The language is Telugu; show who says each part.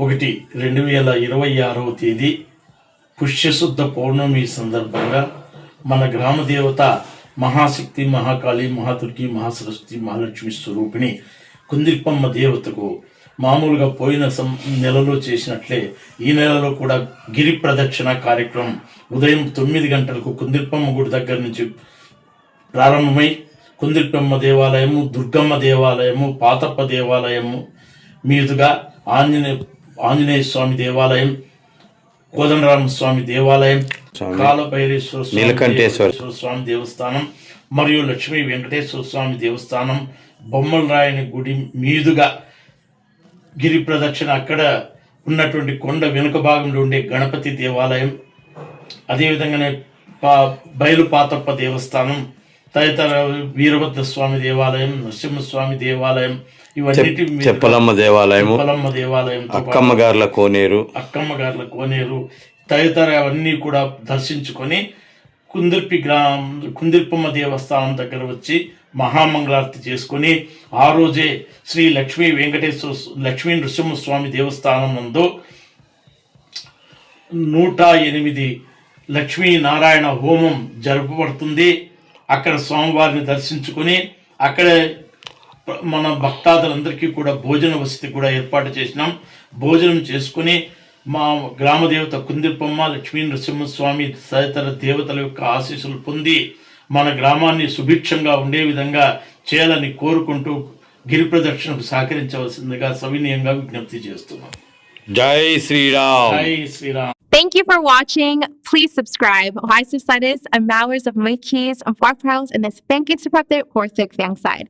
Speaker 1: ఒకటి రెండు వేల ఇరవై ఆరవ తేదీ పుష్యశుద్ధ పౌర్ణమి సందర్భంగా మన గ్రామ దేవత మహాశక్తి మహాకాళి మహాదుర్గి మహాసరస్వతి మహాలక్ష్మి స్వరూపిణి కుందిర్పమ్మ దేవతకు మామూలుగా పోయిన సం నెలలో చేసినట్లే ఈ నెలలో కూడా గిరి ప్రదక్షిణ కార్యక్రమం ఉదయం తొమ్మిది గంటలకు కుందిర్పమ్మ గుడి దగ్గర నుంచి ప్రారంభమై కుందిర్పమ్మ దేవాలయము దుర్గమ్మ దేవాలయము పాతప్ప దేవాలయము మీదుగా ఆంజనేయ ఆంజనేయ స్వామి దేవాలయం కోదండరామ స్వామి దేవాలయం. కాలభైరేశ్వర స్వామి
Speaker 2: నీలకంఠేశ్వర.
Speaker 1: స్వామి దేవస్థానం మరియు లక్ష్మీ వెంకటేశ్వర స్వామి దేవస్థానం బొమ్మల రాయని గుడి మీదుగా గిరి ప్రదక్షిణ అక్కడ ఉన్నటువంటి కొండ వెనుక భాగంలో ఉండే గణపతి దేవాలయం అదేవిధంగానే పా బయలు పాతప్ప దేవస్థానం తదితర వీరభద్ర స్వామి దేవాలయం నరసింహస్వామి దేవాలయం ఇవన్నిటి మీదుగా
Speaker 2: చెప్పలమ్మ దేవాలయము
Speaker 1: తిప్పలమ్మ దేవాలయం
Speaker 2: అక్కమ్మ గార్ల కోనేరు.
Speaker 1: అక్కమ్మ గార్ల కోనేరు తదితర అవన్నీ కూడా దర్శించుకొని కుందిర్పి గ్రామం కుందిర్పమ్మ దేవస్థానం దగ్గర వచ్చి మహామంగళారతి చేసుకొని ఆ రోజే శ్రీ లక్ష్మీ వెంకటేశ్వర లక్ష్మీ నృసింహస్వామి దేవస్థానం నందు నూట ఎనిమిది లక్ష్మీ నారాయణ హోమం జరపబడుతుంది అక్కడ స్వామివారిని దర్శించుకొని అక్కడే మన భక్తాదులందరికీ కూడా భోజన వసతి కూడా ఏర్పాటు చేసినాం. భోజనం చేసుకుని మా గ్రామ దేవత కుందిర్పమ్మ లక్ష్మీ నరసింహస్వామి తదితర దేవతల యొక్క ఆశీస్సులు పొంది మన గ్రామాన్ని సుభిక్షంగా ఉండే విధంగా చేయాలని కోరుకుంటూ గిరి ప్రదక్షిణకు సహకరించవలసిందిగా సవినయంగా విజ్ఞప్తి చేస్తున్నాం.
Speaker 2: జై శ్రీరామ్.
Speaker 1: జై Sriram.
Speaker 3: Thank you for watching. Please subscribe. Societies and Mowers of my keys and prowls in this banking support or thick side.